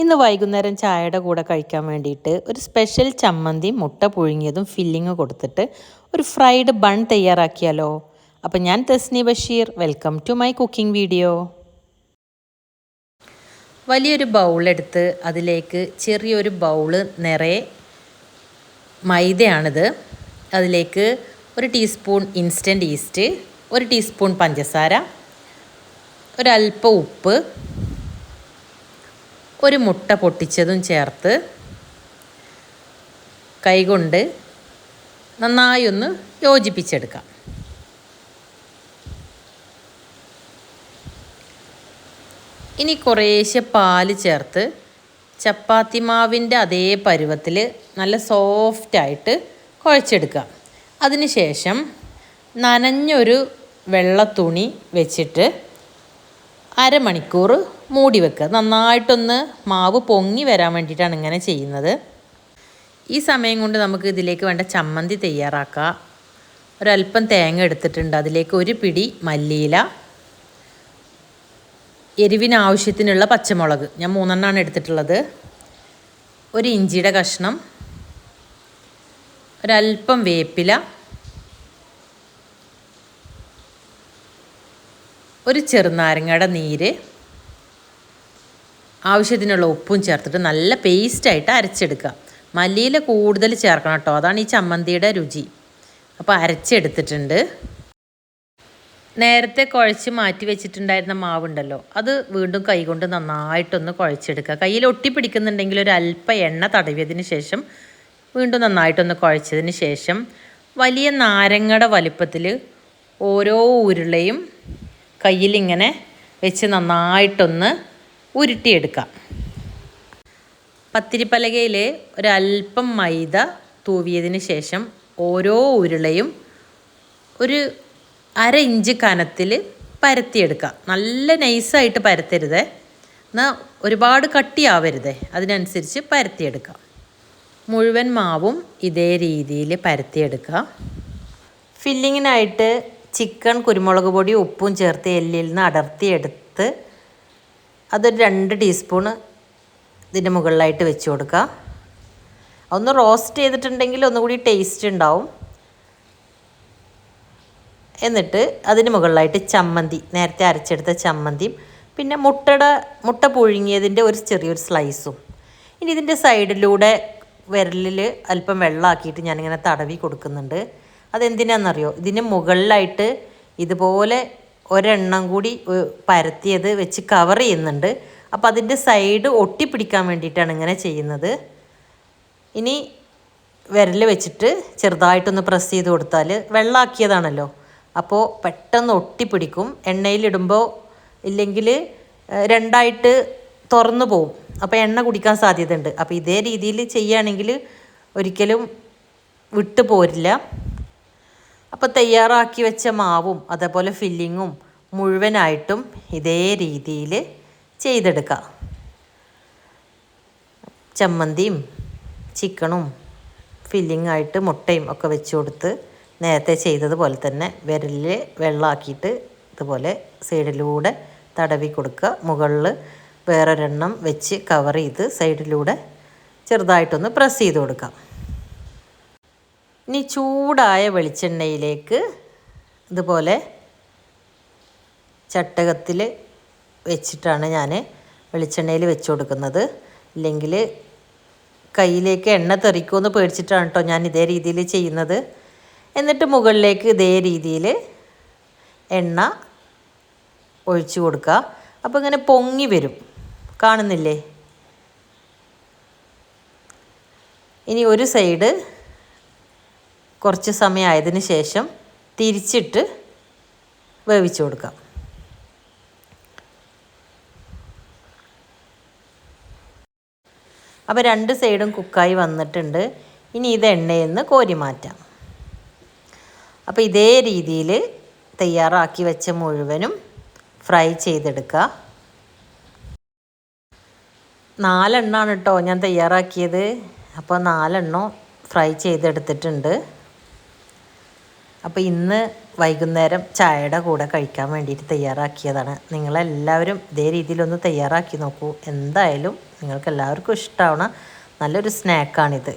ഇന്ന് വൈകുന്നേരം ചായയുടെ കൂടെ കഴിക്കാൻ വേണ്ടിയിട്ട് ഒരു സ്പെഷ്യൽ ചമ്മന്തി മുട്ട പുഴുങ്ങിയതും ഫില്ലിങ് കൊടുത്തിട്ട് ഒരു ഫ്രൈഡ് ബൺ തയ്യാറാക്കിയാലോ? അപ്പം ഞാൻ Thasni Basheer welcome to my cooking video വലിയൊരു ബൗളെടുത്ത് അതിലേക്ക് ചെറിയൊരു ബൗൾ നിറയെ മൈദയാണിത്. അതിലേക്ക് ഒരു ടീസ്പൂൺ ഇൻസ്റ്റന്റ് ഈസ്റ്റ് ഒരു ടീസ്പൂൺ പഞ്ചസാര ഒരല്പം ഉപ്പ് ഒരു മുട്ട പൊട്ടിച്ചതും ചേർത്ത് കൈകൊണ്ട് നന്നായി ഒന്ന് യോജിപ്പിച്ചെടുക്കാം. ഇനി കുറേശ്ശെ പാൽ ചേർത്ത് ചപ്പാത്തി മാവിന്റെ അതേ പരുവത്തിൽ നല്ല സോഫ്റ്റായിട്ട് കുഴച്ചെടുക്കുക. അതിനുശേഷം നനഞ്ഞൊരു വെള്ള തുണി വെച്ചിട്ട് അരമണിക്കൂർ മൂടി വെക്കുക നന്നായിട്ടൊന്ന് മാവ് പൊങ്ങി വരാൻ വേണ്ടിയിട്ടാണ് ഇങ്ങനെ ചെയ്യുന്നത്. ഈ സമയം കൊണ്ട് നമുക്ക് ഇതിലേക്ക് വേണ്ട ചമ്മന്തി തയ്യാറാക്കുക ഒരല്പം തേങ്ങ എടുത്തിട്ടുണ്ട്. അതിലേക്ക് ഒരു പിടി മല്ലിയില എരിവിന് ആവശ്യത്തിനുള്ള പച്ചമുളക്. ഞാൻ മൂന്നെണ്ണമാണ് എടുത്തിട്ടുള്ളത്. ഒരു ഇഞ്ചിയുടെ കഷ്ണം ഒരല്പം വേപ്പില ഒരു ചെറുനാരങ്ങയുടെ നീര് ആവശ്യത്തിനുള്ള ഉപ്പും ചേർത്തിട്ട് നല്ല പേസ്റ്റായിട്ട് അരച്ചെടുക്കുക. മല്ലിയില കൂടുതൽ ചേർക്കണം കേട്ടോ അതാണ് ഈ ചമ്മന്തിയുടെ രുചി. അപ്പോൾ അരച്ചെടുത്തിട്ടുണ്ട്. നേരത്തെ കുഴച്ച് മാറ്റി വെച്ചിട്ടുണ്ടായിരുന്ന മാവുണ്ടല്ലോ. അത് വീണ്ടും കൈകൊണ്ട് നന്നായിട്ടൊന്ന് കുഴച്ചെടുക്കുക. കയ്യിൽ ഒട്ടിപ്പിടിക്കുന്നുണ്ടെങ്കിൽ ഒരു അല്പ എണ്ണ തടവിയതിന് ശേഷം വീണ്ടും നന്നായിട്ടൊന്ന് കുഴച്ചതിന് ശേഷം വലിയ നാരങ്ങയുടെ വലിപ്പത്തിൽ ഓരോ ഉരുളയും കയ്യിലിങ്ങനെ വെച്ച് നന്നായിട്ടൊന്ന് ഉരുട്ടിയെടുക്കാം. പത്തിരിപ്പലകയിൽ ഒരല്പം മൈദ തൂവിയതിന് ശേഷം ഓരോ ഉരുളയും ഒരു അര ഇഞ്ച് കനത്തിൽ പരത്തിയെടുക്കുക നല്ല നൈസായിട്ട് പരത്തരുത്. എന്നാൽ ഒരുപാട് കട്ടിയാവരുത്. അതിനനുസരിച്ച് പരത്തിയെടുക്കാം. മുഴുവൻ മാവും ഇതേ രീതിയിൽ പരത്തിയെടുക്കുക ഫില്ലിങ്ങിനായിട്ട് ചിക്കൻ കുരുമുളക് പൊടി ഉപ്പും ചേർത്ത് എല്ലിൽ നിന്ന് അടർത്തിയെടുത്ത് അതൊരു രണ്ട് ടീസ്പൂണ് ഇതിന്റെ മുകളിലായിട്ട് വെച്ച് കൊടുക്കുക. ഒന്ന് റോസ്റ്റ് ചെയ്തിട്ടുണ്ടെങ്കിൽ ഒന്നുകൂടി ടേസ്റ്റ് ഉണ്ടാവും. എന്നിട്ട് അതിന് മുകളിലായിട്ട് ചമ്മന്തി നേരത്തെ അരച്ചെടുത്ത ചമ്മന്തിയും പിന്നെ മുട്ടയുടെ മുട്ട പുഴുങ്ങിയതിന്റെ ഒരു ചെറിയൊരു സ്ലൈസും. ഇനി ഇതിന്റെ സൈഡിലൂടെ വിരലിൽ അല്പം വെള്ളമാക്കിയിട്ട് ഞാനിങ്ങനെ തടവി കൊടുക്കുന്നുണ്ട്. അതെന്തിനാണെന്നറിയോ ഇതിന് മുകളിലായിട്ട് ഇതുപോലെ ഒരെണ്ണം കൂടി പരത്തിയത് വെച്ച് കവർ ചെയ്യുന്നുണ്ട്. അപ്പോൾ അതിന്റെ സൈഡ് ഒട്ടിപ്പിടിക്കാൻ വേണ്ടിയിട്ടാണ് ഇങ്ങനെ ചെയ്യുന്നത്. ഇനി വിരൽ വെച്ചിട്ട് ചെറുതായിട്ടൊന്ന് പ്രസ് ചെയ്ത് കൊടുത്താൽ വെള്ളമാക്കിയതാണല്ലോ അപ്പോൾ പെട്ടെന്ന് ഒട്ടിപ്പിടിക്കും. എണ്ണയിലിടുമ്പോൾ ഇല്ലെങ്കിൽ രണ്ടായിട്ട് തുറന്നു പോവും. അപ്പോൾ എണ്ണ കുടിക്കാൻ സാധ്യതയുണ്ട്. അപ്പോൾ ഇതേ രീതിയിൽ ചെയ്യുകയാണെങ്കിൽ ഒരിക്കലും വിട്ടു പോരില്ല. അപ്പോൾ തയ്യാറാക്കി വെച്ച മാവും അതേപോലെ ഫില്ലിങ്ങും മുഴുവനായിട്ടും ഇതേ രീതിയിൽ ചെയ്തെടുക്കുക ചമ്മന്തിയും ചിക്കണും ഫില്ലിംഗ് ആയിട്ട് മുട്ടയും ഒക്കെ വെച്ച് കൊടുത്ത് നേരത്തെ ചെയ്തതുപോലെ തന്നെ വിരലിൽ വെള്ളമാക്കിയിട്ട് ഇതുപോലെ സൈഡിലൂടെ തടവി കൊടുക്കുക. മുകളിൽ വേറൊരെണ്ണം വെച്ച് കവർ ചെയ്ത് സൈഡിലൂടെ ചെറുതായിട്ടൊന്ന് പ്രസ് ചെയ്ത് കൊടുക്കാം. ഇനി ചൂടായ വെളിച്ചെണ്ണയിലേക്ക് ഇതുപോലെ ചട്ടകത്തിൽ വെച്ചിട്ടാണ് ഞാൻ വെളിച്ചെണ്ണയിൽ വെച്ച് കൊടുക്കുന്നത്. ഇല്ലെങ്കിൽ കയ്യിലേക്ക് എണ്ണ തെറിക്കുമെന്ന് പേടിച്ചിട്ടാണ് കേട്ടോ ഞാൻ ഇതേ രീതിയിൽ ചെയ്യുന്നത്. എന്നിട്ട് മുകളിലേക്ക് ഇതേ രീതിയിൽ എണ്ണ ഒഴിച്ചു കൊടുക്കുക. അപ്പോൾ ഇങ്ങനെ പൊങ്ങി വരും. കാണുന്നില്ലേ? ഇനി ഒരു സൈഡ് കുറച്ച് സമയം ശേഷം തിരിച്ചിട്ട് വേവിച്ചു കൊടുക്കാം. അപ്പോൾ രണ്ട് സൈഡും കുക്കായി വന്നിട്ടുണ്ട്. ഇനി ഇത് എണ്ണയിൽ നിന്ന് കോരി മാറ്റാം. അപ്പോൾ ഇതേ രീതിയിൽ തയ്യാറാക്കി വെച്ച മുഴുവനും ഫ്രൈ ചെയ്തെടുക്കുക. നാലെണ്ണമാണ് കേട്ടോ ഞാൻ തയ്യാറാക്കിയത്. അപ്പോൾ നാലെണ്ണം ഫ്രൈ ചെയ്തെടുത്തിട്ടുണ്ട്. അപ്പോൾ ഇന്ന് വൈകുന്നേരം ചായയുടെ കൂടെ കഴിക്കാൻ വേണ്ടിയിട്ട് തയ്യാറാക്കിയതാണ്. നിങ്ങളെല്ലാവരും ഇതേ രീതിയിലൊന്ന് തയ്യാറാക്കി നോക്കൂ. എന്തായാലും നിങ്ങൾക്ക് എല്ലാവർക്കും ഇഷ്ടമാവണ നല്ലൊരു സ്നാക്കാണിത്.